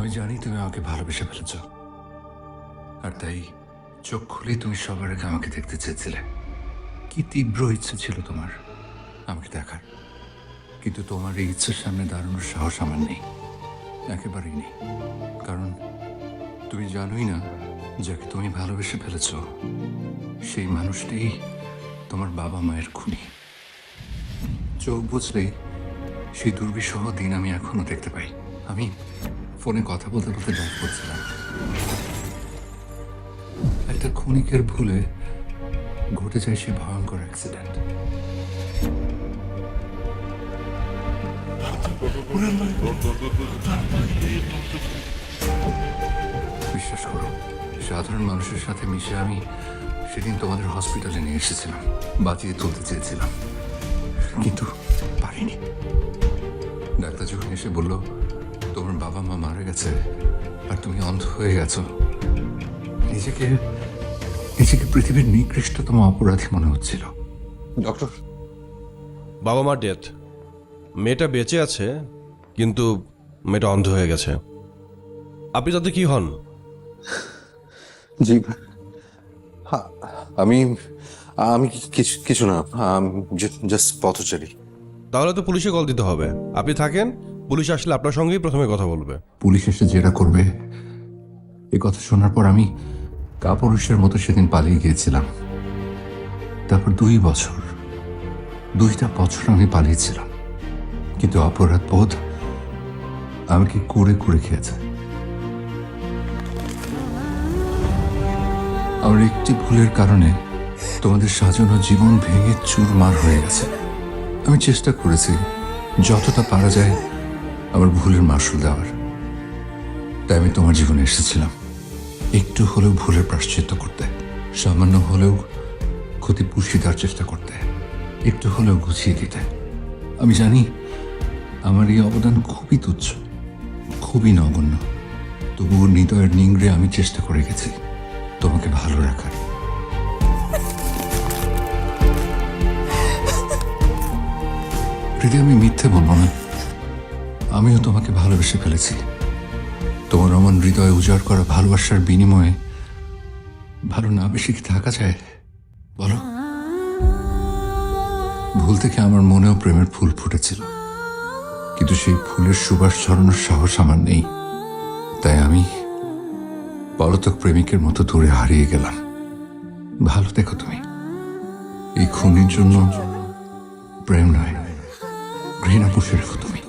আমি জানি তুমি আমাকে ভালোবেসে ফেলেছ। আর তাই চোখ খুলে তুমি সবার আগে আমাকে দেখতে চেয়েছিলে। কি তীব্র ইচ্ছে ছিল তোমার আমাকে দেখার। কিন্তু তোমার এই ইচ্ছের সামনে দাঁড়ানোর সাহস আমার নেই। একেবারেই নেই। কারণ তুমি জানোই না, যাকে তুমি ভালোবেসে ফেলেছ, সেই মানুষটাই তোমার বাবা মায়ের খুনি। চোখ বুঝলে সেই দুর্বিষহ দিন আমি এখনও দেখতে পাই। আমি ফোনে কথা বলতে বলতে ড্রাইভ করছিলাম। একটা ক্ষণিকের ভুলে ঘটে যায় সে ভয়ঙ্কর অ্যাক্সিডেন্ট বিশ্বাস করো, সাধারণ মানুষের সাথে মিশে আমি সেদিন তোমাদের হসপিটালে নিয়ে এসেছিলাম, বাঁচিয়ে তুলতে চেয়েছিলাম। কিন্তু পারিনি। ডাক্তার যখন এসে বলল বাবা মা মারা গেছে আর তুমি অন্ধ হয়ে গেছো। নিজেকে নিজেকে পৃথিবীর নিকৃষ্টতম অপরাধী মনে হচ্ছিল। ডক্টর? বাবা মার ডেথ মেয়েটা বেঁচে আছে কিন্তু মেয়েটা অন্ধ হয়ে গেছে। আপনি তাতে কি হন? জি হ্যাঁ, আমি আমি কিছু কিছু না জাস্ট পথচারী। তাহলে তো পুলিশে কল দিতে হবে। আপনি থাকেন পুলিশ আসলে আপনার সঙ্গেই প্রথমে কথা বলবে। পুলিশ এসে যেটা করবে। এ কথা শোনার পর আমি কাপুরুষের মতো সেদিন পালিয়ে গিয়েছিলাম। তারপর দুই বছর, দুইটা বছর আমি পালিয়েছিলাম। কিন্তু অপরাধ বোধ আমাকে কুড়ে কুড়ে খেয়েছে। আমার একটি ভুলের কারণে তোমাদের সাজানো জীবন ভেঙে চুরমার হয়ে গেছে। আমি চেষ্টা করেছি, যতটা পারা যায় আমার ভুলের মাসুল দেওয়ার। তাই আমি তোমার জীবনে এসেছিলাম। একটু হলেও ভুলের প্রাশ্চিত্য করতে, সামান্য হলেও ক্ষতি পুষি দেওয়ার চেষ্টা করতে, একটু হলেও গুছিয়ে দিতে। আমি জানি আমার এই অবদান খুবই তুচ্ছ, খুবই নগণ্য। তবুও হৃদয়ের নিংড়ে আমি চেষ্টা করে গেছি তোমাকে ভালো রাখার। প্রীতি, আমি মিথ্যে বলব না। আমিও তোমাকে ভালোবেসে ফেলেছি। তোমার অমন হৃদয়ে উজাড় করা ভালোবাসার বিনিময়ে ভালো না বেশি কি থাকা যায়? বলো। ভুল থেকে আমার মনেও প্রেমের ফুল ফুটেছিল। কিন্তু সেই ফুলের সুবাস ছড়ানোর সাহস আমার নেই। তাই আমি পলতক প্রেমিকের মতো দূরে হারিয়ে গেলাম। ভালো দেখো তুমি। এই খুনির জন্য প্রেম নয়, ঘৃণা পুষে রেখো তুমি।